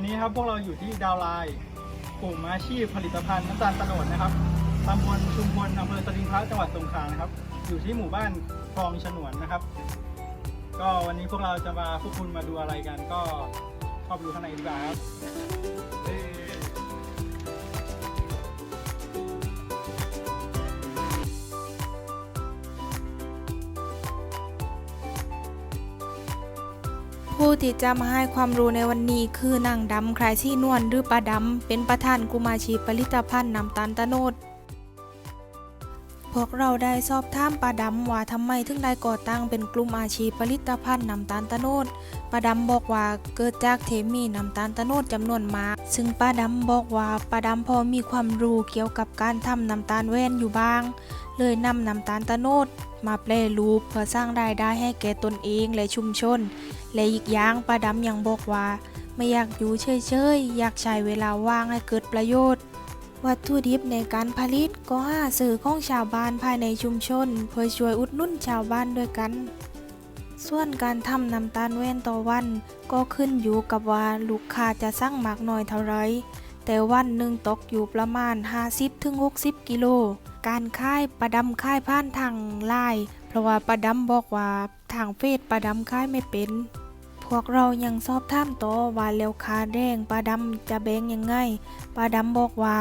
ันนี้ครับพวกเราอยู่ที่ดาวไลน์กลุ่มอาชีพผลิตภัณฑ์น้ำตาลโนดนะครับตำบลชุมพลอำเภอตะลิงพระจังหวัดสงขลานะครับ อยู่ที่หมู่บ้านคลองฉนวนนะครับ ก็วันนี้พวกเราจะมาพวกคุณมาดูอะไรกันก็เข้าไปดูข้างในดีกว่าครับ ผู้ที่จะมาให้ความรู้ในวันนี้คือนางดำใคลายชี่นวลหรือป้าดำ เป็นประธานกลุ่มอาชีพผลิตภัณฑ์น้ำตาลตะโนดพวกเราได้สอบถามป้าดำว่าทำไมถึงได้ก่อตั้งเป็นกลุ่มอาชีพผลิตภัณฑ์น้ำตาลตะโนดป้าดำบอกว่าเกิดจากเทมีน้ำตาลตะโนดจำนวนมาก ซึ่งป้าดำบอกว่าป้าดำพอมีความรู้เกี่ยวกับการทำน้ำตาลแว่นอยู่บ้าง เลยนำน้ำตาลตะโนดมาแปรรูปเพื่อสร้างรายได้ให้แก่ตนเองและชุมชน และอีกอย่างป้าดำยังบอกว่า ไม่อยากอยู่เฉยๆ อยากใช้เวลาว่างให้เกิดประโยชน์ วัตถุดิบในการผลิตก็หาซื้อของชาวบ้านภายในชุมชน เพื่อช่วยอุดหนุนชาวบ้านด้วยกัน ส่วนการทำน้ำตาลแว่นต่อวัน ก็ขึ้นอยู่กับว่าลูกค้าจะสั่งมากน้อยเท่าไรแต่วันหนึ่งตกอยู่ประมาณ 50-60 กิโล การค่ายประดำค่ายผ่านทางไลน์เพราะว่าประดำบอกว่าทางเฟซประดำค่ายไม่เป็น พวกเรายังสอบถามโตว่าแล้วคาแรงปลาดำจะแบ่งยังไงปลาดำบอกว่า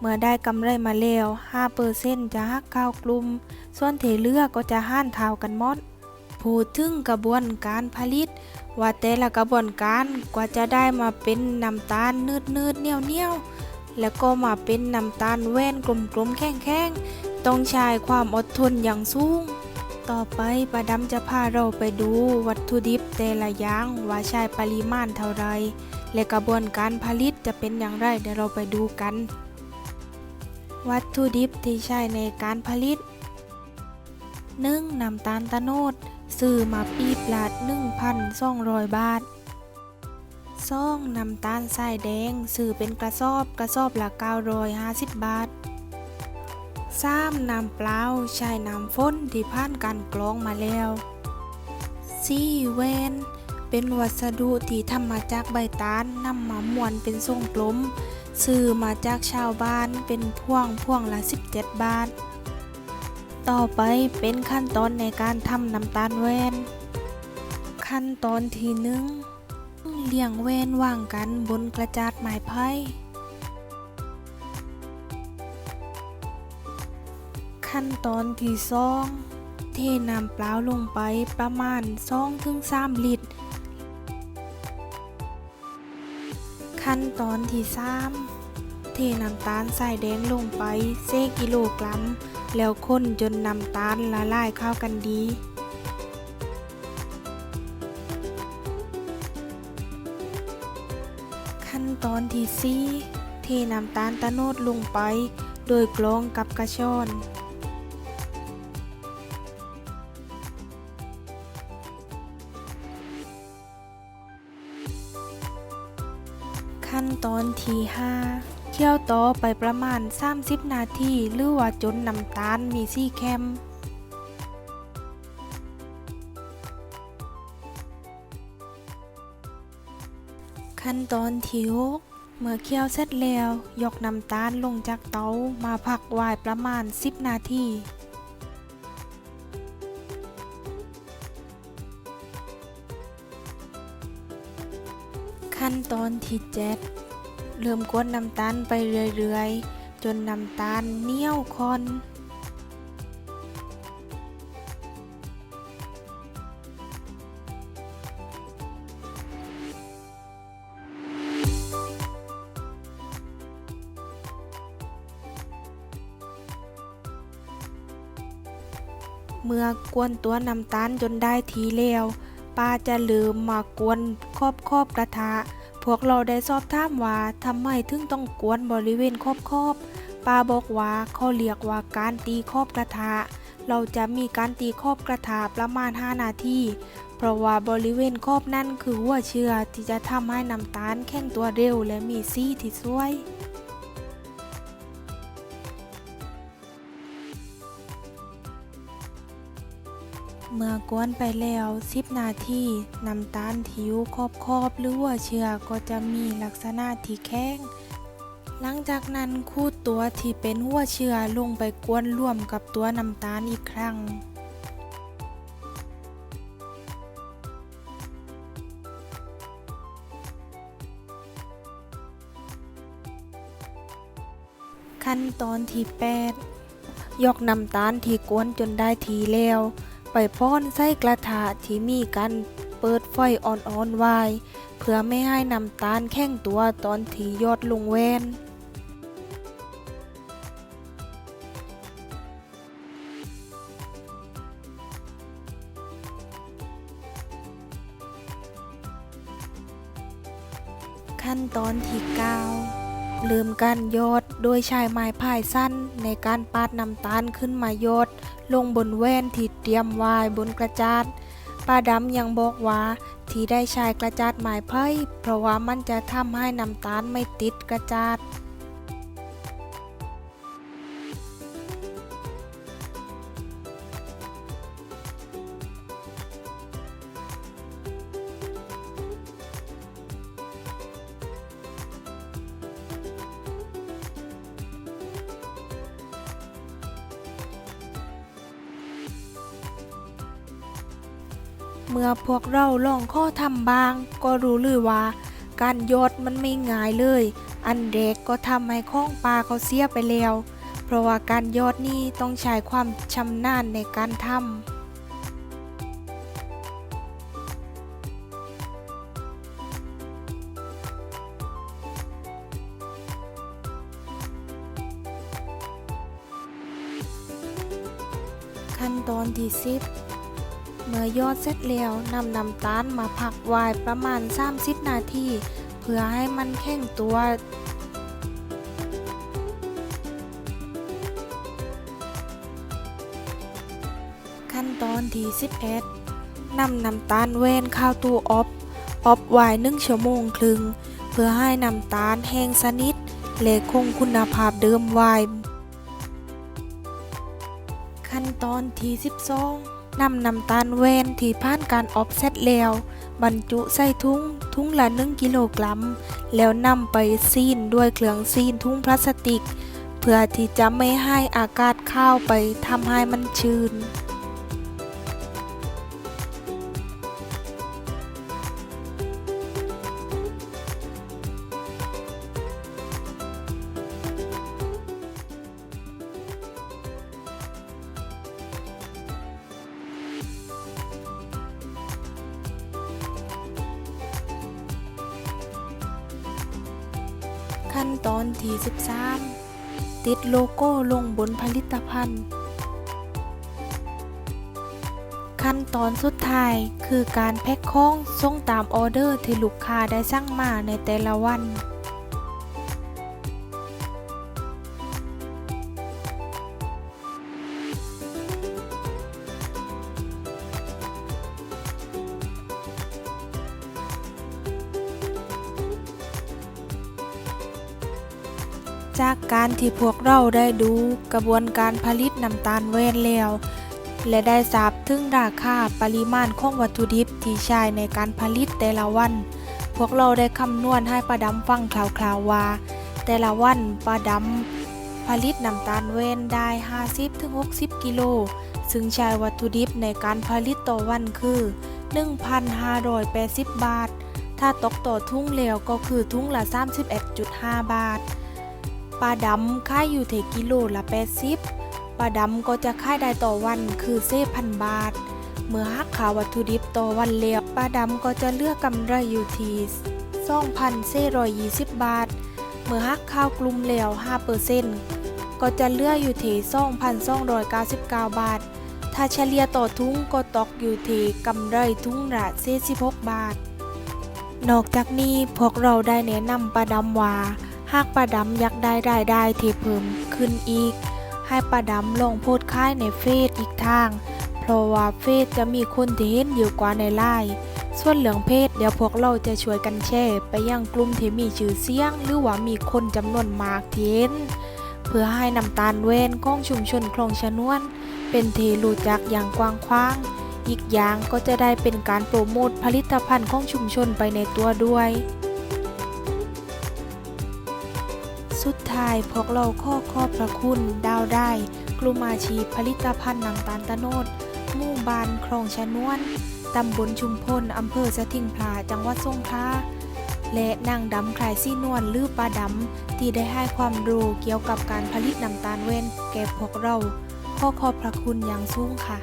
เมื่อได้กำไรมาแล้ว5เปอร์เซ็นจะหักเข้ากลุ่ม ส่วนเทเลือก็จะห้านเท่ากันมดพูดถึงกระบวนการผลิต ว่าแต่ละกระบวนการกว่าจะได้มาเป็นน้ำตาลนืดนืดๆเนียวเนียวๆแล้วก็มาเป็นน้ำตาลแว่นกลมๆแข็งๆต้องใช้ความอดทนอย่างสูง ต่อไปป้าดำจะพาเราไปดูวัตถุดิบแต่ละอย่างว่าใช้ปริมาณเท่าไรและกระบวนการผลิตจะเป็นอย่างไรเดี๋ยวเราไปดูกัน วัตถุดิบที่ใช้ในการผลิต 1. น้ำตาลตะโนดซื้อมาปีบละ1,200 บาท 2. น้ำตาลทรายแดงซื้อเป็นกระสอบกระสอบละ950 บาท 3. น้ำเปล่าใช้น้ำฝนที่ผ่านการกรองมาแล้ว 4. แวนเป็นวัสดุที่ทำมาจากใบตาลนำมามวนเป็นทรงกลมซื้อมาจากชาวบ้านเป็นพ่วงพ่วงละ 17 บาท ต่อไปเป็นขั้นตอนในการทำน้ำตาลแวนขั้นตอนที่หนึ่งเลี่ยงแวนวางกันบนกระจาดไม้ไผ่ ขั้นตอนที่สองเทน้ำเปล่าลงไปประมาณ2-3ลิตร ขั้นตอนที่สามเทน้ำตาลใส่แดงลงไปเซกิโลกรัม แล้วคนจนน้ำตาลละลายเข้ากันดีขั้นตอนที่สี่เทน้ำตาลตะโนดลงไป โดยกรองกับกระชอน ขั้นตอนที่5เคี่ยวต่อไปประมาณ 30 นาทีหรือว่าจนน้ำตาลมีสีเข้มขั้นตอนที่6เมื่อเคี่ยวเสร็จแล้ว ยกน้ำตาลลงจากเตามาพักไว้ประมาณ 10 นาที ขั้นตอนที่7เริ่มกวนน้ำตาลไปเรื่อยๆ จนน้ำตาลเนียวคอนเมื่อกวนตัวน้ำตาลจนได้ทีแล้วป้าจะลืมมากวนครอบครอบกระทะ พวกเราได้สอบถามว่าทำไมถึงต้องกวนบริเวณครอบครอบป้าบอกว่าเขาเรียกว่าการตีครอบกระทะ เราจะมีการตีครอบกระทะประมาณ 5 นาที เพราะว่าบริเวณครอบนั่นคือหัวเชื้อที่จะทำให้น้ำตาลแข็งตัวเร็วและมีซีที่สวย เมื่อกวนไปแล้ว10นาทีน้ำตาลที่อยู่ขอบๆหรือว่าเชื้อก็จะมีลักษณะที่แข็งหลังจากนั้นคูดตัวที่เป็นหัวเชื้อลงไปกวนร่วมกับตัวน้ำตาลอีกครั้งขั้นตอนที่ 8 ยกน้ำตาลที่กวนจนได้ทีแล้ว ไปป้อนใส่กระทะที่มีการเปิดไฟอ่อนๆไว้เพื่อไม่ให้น้ำตาลแข็งตัวตอนที่ยอดลงแวนขั้นตอนที่9ลืมการยอดโดยใช้ไม้พายสั้นในการปาดน้ำตาลขึ้นมายอด ลงบนแว่นที่เตรียมไว้บนกระจาดป้าดำยังบอกว่า ที่ได้ใช้กระจาดหมายไพ่เพราะว่ามันจะทำให้น้ำตาลไม่ติดกระจาด เมื่อพวกเราลองข้อทำบาง ก็รู้เลยว่า การยอดมันไม่ง่ายเลย อันเด็กก็ทำให้ข้องปลาเขาเสียไปแล้ว เพราะว่าการยอดนี่ต้องใช้ความชำนาญในการทำขั้นตอนที่10 เมื่อยอดเสร็จแล้วนำน้ำตาลมาพักไว้ประมาณ 30 นาที เพื่อให้มันแข็งตัวขั้นตอนที่11นำน้ำตาลเวนเข้าตู้อบอบไว้หนึ่งชั่วโมงครึ่งเพื่อให้น้ำตาลแห้งสนิทและคงคุณภาพเดิมไว้ขั้นตอนที่12 นำน้ำตาลเวนที่ผ่านการออฟเซตแล้ว บรรจุใส่ถุงถุงละ1กิโลกรัม แล้วนำไปซีนด้วยเครื่องซีนถุงพลาสติก เพื่อที่จะไม่ให้อากาศเข้าไปทำให้มันชื้น ขั้นตอนที่ 13 ติดโลโก้ลงบนผลิตภัณฑ์ ขั้นตอนสุดท้ายคือการแพ็คของส่งตามออเดอร์ที่ลูกค้าได้สั่งมาในแต่ละวัน จากการที่พวกเราได้ดูกระบวนการผลิตน้ำตาลเวนแล้ว และได้ทราบถึงราคาปริมาณของวัตถุดิบที่ใช้ในการผลิตแต่ละวัน พวกเราได้คำนวณให้ป้าดำฟังคร่าวๆว่า แต่ละวันป้าดำผลิตน้ำตาลเวนได้ 50-60 กิโล ซึ่งใช้วัตถุดิบในการผลิตต่อวันคือ 1,580 บาท ถ้าตกต่อทุ่งแล้วก็คือทุ่งละ 31.5 บาท ปลาดำค่ายอยู่เทกิโลละ 80ปลาดำก็จะค่ายได้ต่อวันคือเซพันบาท เมื่อหักขาวัตถุดิบต่อวันแล้วปลาดำก็จะเลือกกำไรอยู่ที่2,420 บาท เมื่อหักข้าวกลุ่มแล้ว5%ก็จะเลือกอยู่ที่2,299 บาท ถ้าเฉลี่ยต่อทุงก็ตกอยู่ที่กำไรทุงละ46 บาท นอกจากนี้พวกเราได้แนะนำปลาดำว่า หากป้าดำอยากได้รายได้ที่เพิ่มขึ้นอีก ให้ป้าดำลงโพสต์ขายในเฟซอีกทาง เพราะว่าเฟซจะมีคนที่เห็นเยอะกว่าในไลน์ส่วนเหลืองเพศเดี๋ยวพวกเราจะช่วยกันแชร์ไปยังกลุ่มที่มีชื่อเสียง หรือว่ามีคนจำนวนมากที่เห็นเพื่อให้น้ำตาลเวนของชุมชนคลองชะนวน เป็นเทรู้จักอย่างกว้างขวาง อีกอย่างก็จะได้เป็นการโปรโมทผลิตภัณฑ์ของชุมชนไปในตัวด้วย สุดท้ายพวกเราข้อขอบพระคุณ ดาวได้ กลุ่มอาชีพผลิตภัณฑ์น้ำตาลตะโนดหมู่บ้านคลองชะนวน ตำบลชุมพล อำเภอสะทิงพลาจังหวัดสงขลาและนางดำคลายซี่นวลหรือปลาดำ ที่ได้ให้ความรู้เกี่ยวกับการผลิตน้ำตาลเว้นแก่พวกเรา ข้อขอบพระคุณอย่างสูงค่ะ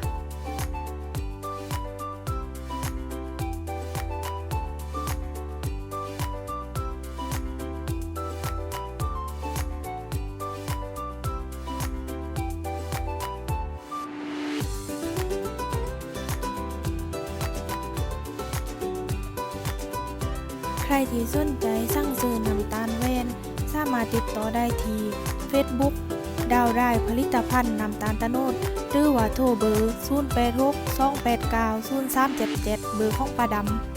รที่สนใจสั่งซื้อน้ำตาลเวนสามารถติดต่อได้ที่ Facebook ดาวได้ผลิตภัณฑ์น้ำตาลตะโนดหรือว่าโทรเบอร์ 086 289 0377 เบอร์ของประดำ